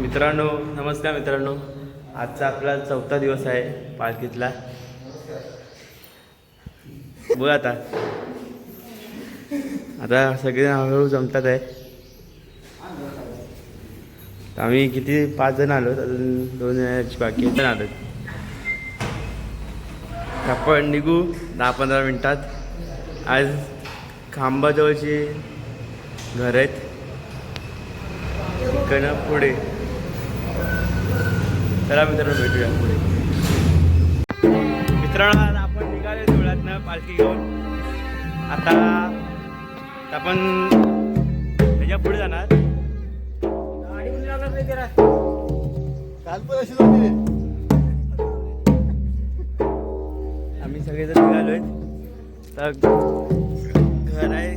मित्रांनो नमस्कार मित्रांनो. आजचा आपला चौथा दिवस आहे पालखीतला. बघ आता. आता सगळेजण हळूहळू जमतात आहे. आम्ही किती पाच जण आलो अजून दोन जणांची बाकी जण आलो. आपण निघू दहा पंधरा मिनटात. आज खांबाजवळची घर आहेत. इकडनं पुढे. चला मित्रांनो भेटूया पुढे. मित्रांनो आपण निघाले धुळ्यातनं पालखी घेऊन. आता आपण त्याच्या पुढे जाणार. काल पण अशी आम्ही सगळेजण निघालोय. तर घर आहे.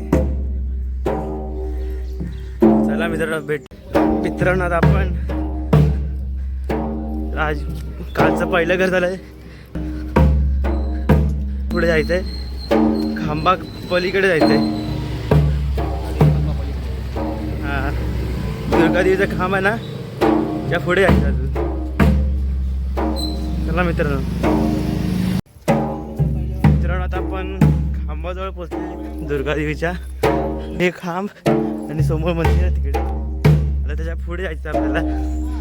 चला मित्रांनो भेट मित्रांनो आपण आज कालचं पहिलं घर झालंय. पुढे जायचंय. खांबा पलीकडे जायचंय. आहे दुर्गा देवीचा खांब आहे ना त्या पुढे जायचं अजून. चला मित्रांनो. मित्रांनो आता आपण खांबाजवळ पोचले दुर्गा देवीच्या हे खांब आणि समोर मंदिर आहे तिकडे. आता त्याच्या पुढे जायचं आपल्याला.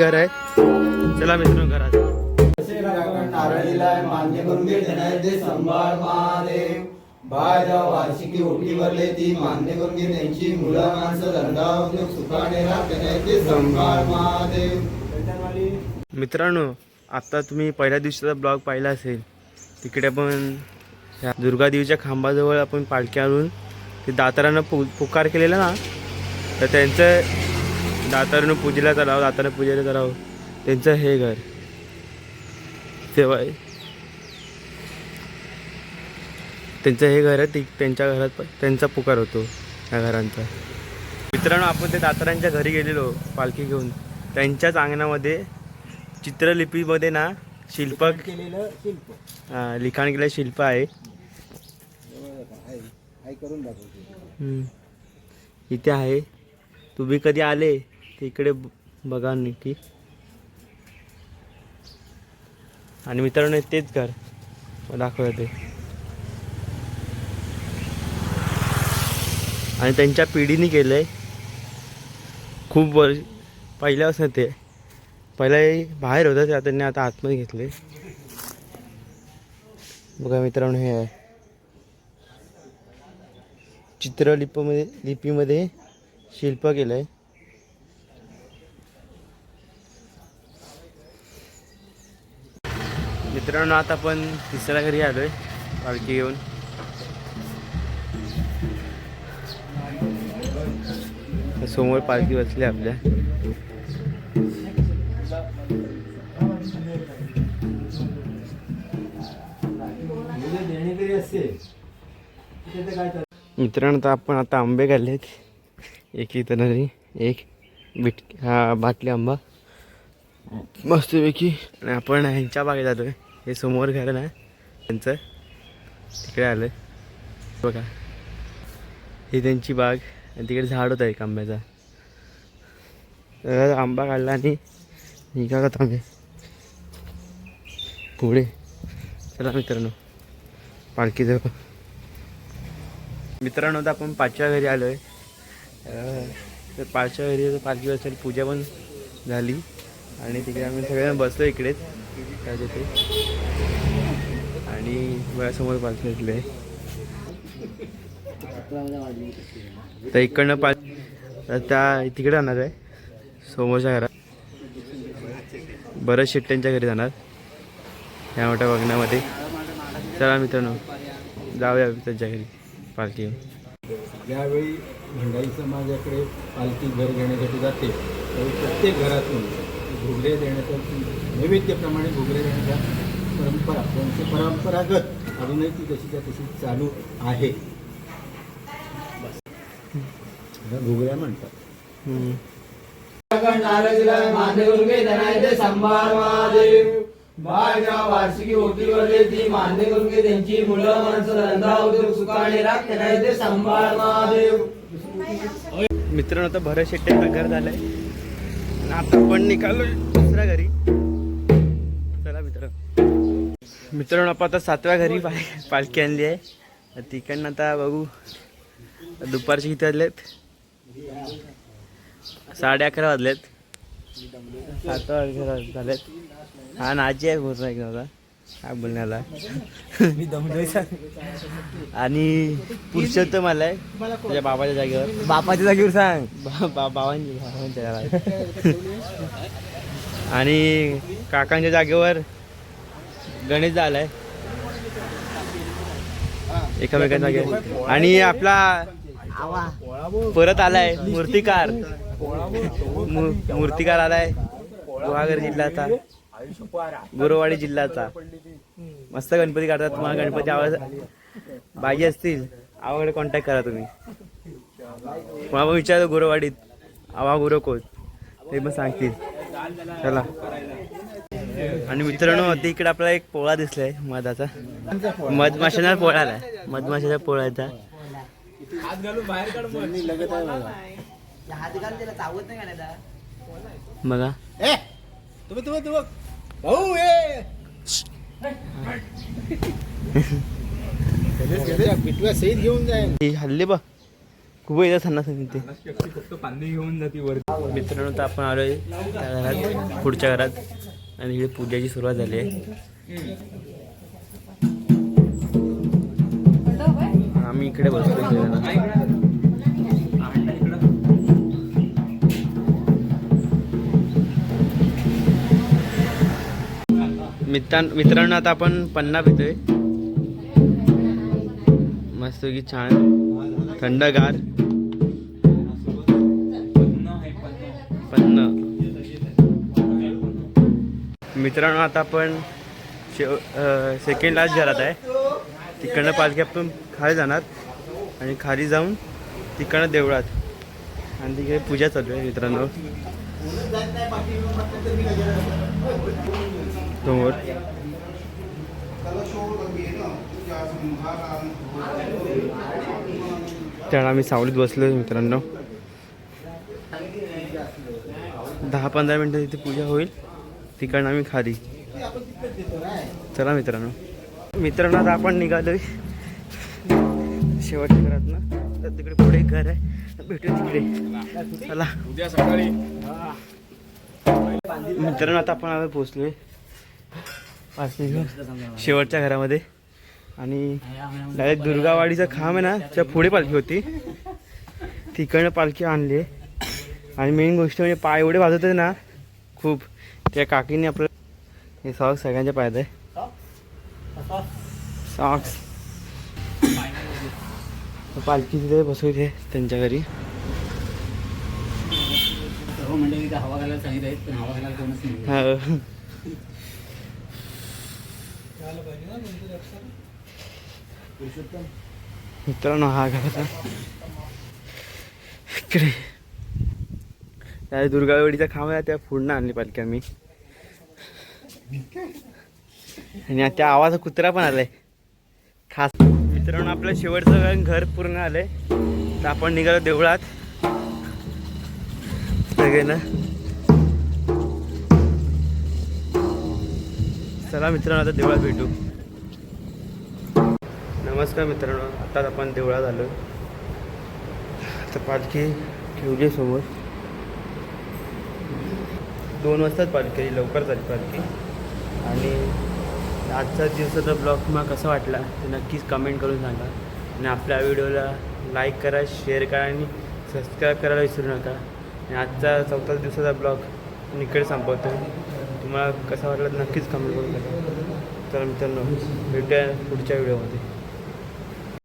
घर आहे. चला मित्रांनो घरात. नारळीला मान्य करून घे धनाढ्य संभाळ महादेव बाहेर वार्षिकी ओटी भरले ती मान्य करून घे त्यांची मुलं माणसं धंदा उद्योग सुखाने राहते संभाळ महादेव मित्रांनो आता तुम्ही पहिल्या दिवशीचा ब्लॉग पाहिला असेल तिकडे पण ह्या दुर्गा देवीच्या खांबाजवळ आपण पालख्या आणून ते दातारानं पु पुकार केलेला ना तर त्यांचं दातारानं पूजेला करावं दातारानं पूजेला करावं त्यांचं हे घर. तेव्हा त्यांचं हे घर आहे ती त्यांच्या घरात त्यांचा पुकार होतो ह्या घरांचा. मित्रांनो आपण ते दातारांच्या घरी गेलेलो पालखी घेऊन. त्यांच्याच अंगणामध्ये चित्रलिपीमध्ये ना शिल्पक केलेलं शिल्प. हा, लिखाण केलेलं शिल्प आहे. इथे आहे. तुम्ही कधी आले? इकडे बघा नक्की आणि मित्रांनो तेच घर. मग दाखवलं ते. आणि त्यांच्या पिढीने केलं आहे खूप वर्ष पहिल्यापासून ते. पहिला हे बाहेर होतं ते आता त्यांनी आता आतमध्ये घेतले बघा मित्रांनो हे आहे. चित्रलिपीमध्ये लिपीमध्ये शिल्प केलं आहे मित्रांनो आता आपण तिसऱ्या घरी आलोय पालखी घेऊन. समोर पालखी बसली आपल्या. मित्रांनो तर आपण आता आंबे खाल्लेत. एक इथं एक बिट हा बाटली आंबा. मस्तपैकी. आणि आपण ह्यांच्या बागेत जातो हे समोर घर ना त्यांचं तिकडे आलं. बघा. ही त्यांची बाग. आणि तिकडे झाड होतं एक आंब्याचा. तर आंबा काढला आणि निघा का आंबे पुढे. चला मित्रांनो. पालखीचं मित्रांनो आता आपण पाचव्या घरी आलो आहे तर पाचव्या घरी पालखी बसेल पूजा पण झाली. आणि तिकडे आम्ही सगळ्यांना बसलो इकडेच. काय तिथे आणि बघा पालखी बसली आहे तर इकडनं पाल तर त्या तिकडे जाणार आहे. समोरच्या घरात. बरंच शेट्ट्यांच्या घरी जाणार. ह्या मोठ्या बघण्यामध्ये. चला मित्रांनो जाऊया त्यांच्या घरी. पालखी घेऊन. ज्यावेळी भंडारी समाजाकडे पालखी घर घेण्यासाठी जाते. त्यावेळी प्रत्येक घरातून घुगरे देण्याचा नैवेद्यप्रमाणे घुगरे देण्याच्या परंपरा त्यांची परंपरागत अजूनही ती तशीच्या तशी चालू आहे घुगऱ्या म्हणतात हम्म. नारळीला मान्य महादेव बाळ जेव्हा वार्षिकी ओटीवरले ती मान्य करून घे त्यांची मुलं माणसं धंदा उद्योग सुखाने राख ते सांभाळ महादेव मित्रांनो आता भरत शेट्टीचं प्रकार झालाय आता पण निघालो दुसऱ्या घरी. चला मित्र. मित्रांनो आपण आता सातव्या घरी पाल- पालखी आणली आहे. तिकडनं आता बघू. दुपारचे किती वाजलेत? साडे अकरा वाजलेत. सात अकरा झालेत. हा नाजी आहे पूर्ण एक काय बोलण्याला? आणि पुरुषोत्तम आलाय तुझ्या बाबाच्या जागेवर. बापाच्या जागेवर सांग. बा- बा- बाबांची बाबांच्या घरात. आणि काकांच्या जागेवर गणेश आलाय एकामेकांच्या जागेवर. आणि आपला परत आलाय मूर्तिकार. मू- मूर्तिकार आलाय. गुहागर जिल्ह्याचा. गुरुवाडी जिल्ह्याचा. मस्त गणपती काढतात तुम्हाला गणपती आवाज पाहिजे असतील आवाकडे कॉन्टॅक्ट करा तुम्ही. मला पण विचारतो गुरुवाडीत आवा गुरु कोण? ते पण सांगतील. चला. आणि मित्रांनो ते इकडे आपल्याला एक पोळा दिसलाय मधाचा. मधमाशाचा पोळा आलाय. मधमाशाच्या पोळ्याचा बघा. तुम्ही तुम्ही तुम्ही. भाऊ पिटव्या सहित घेऊन जाईल हे हल्ले बा खूप येतात त्यांना सांगते. फक्त पाणी घेऊन जाते वर मित्रांनो तर आपण आलोय त्या घरात पुढच्या घरात. आणि इकडे पूजाची सुरुवात झाली आहे. आम्ही इकडे बसतो मित्रां मित्रांनो आता आपण पन्ना पितोय. मस्त की छान थंडगार. पन्न. मित्रांनो आता आपण शेव सेकंड लास्ट घरात आहे. तिकडनं पालखी आपण खाली जाणार आणि खाली जाऊन तिकडनं देवळात. आणि तिकडे पूजा चालू आहे मित्रांनो. समोर त्याला आम्ही सावलीत बसलो मित्रांनो. दहा पंधरा मिनटं तिथे पूजा होईल. तिकडनं आम्ही खाली. चला मित्रांनो. मित्रांनो आता आपण निघालोय. शेवटच्या घरात ना तर तिकडे पुढे घर आहे. भेटू तिकडे. चला. उद्या सकाळी. मित्रांनो आता आपण आता पोचलोय पाचवी शेवटच्या घरामध्ये. आणि डायरेक्ट दुर्गावाडीचा खांब आहे ना त्या पुढे पालखी होती. तिकडनं पालखी आणली आहे. आणि मेन गोष्ट म्हणजे पाय एवढे वाजत आहे ना खूप. त्या काकीने आपलं हे सॉक्स सगळ्यांच्या पायात आहे. सॉक्स पालखी तिथे बसवते त्यांच्या घरी. सर्व मंडळी इथे हवा घालायला सांगितलं आहेत पण हवा घालायला कोणच नाही हा. मित्रांनो हा घराचा इकडे. त्या दुर्गावेडीचा खांब आहे त्या पूर्ण आणली पालखी आम्ही आणि त्या आवाज कुत्रा पण आलाय. खास. मित्रांनो आपलं शेवटचं घर पूर्ण आलंय. तर आपण निघालो देवळात. सगळे ना? चला मित्रांनो आता देवळात भेटू. नमस्कार मित्रांनो आता आपण देवळात आलो. आता पालखी ठेवली समोर. दोन वाजताच पालखी लवकर झाली पालखी. आणि आजचा दिवसाचा ब्लॉग तुम्हाला कसा वाटला ते नक्कीच कमेंट करून सांगा. आणि आपल्या व्हिडिओला लाईक करा शेअर करा आणि सबस्क्राईब करायला विसरू नका. आणि आजचा चौथा दिवसाचा ब्लॉग इकडे संपवतो तुम्हाला कसा वाटला नक्कीच कमेंट करून सांगा. तर मित्रांनो भेटूया पुढच्या व्हिडिओमध्ये.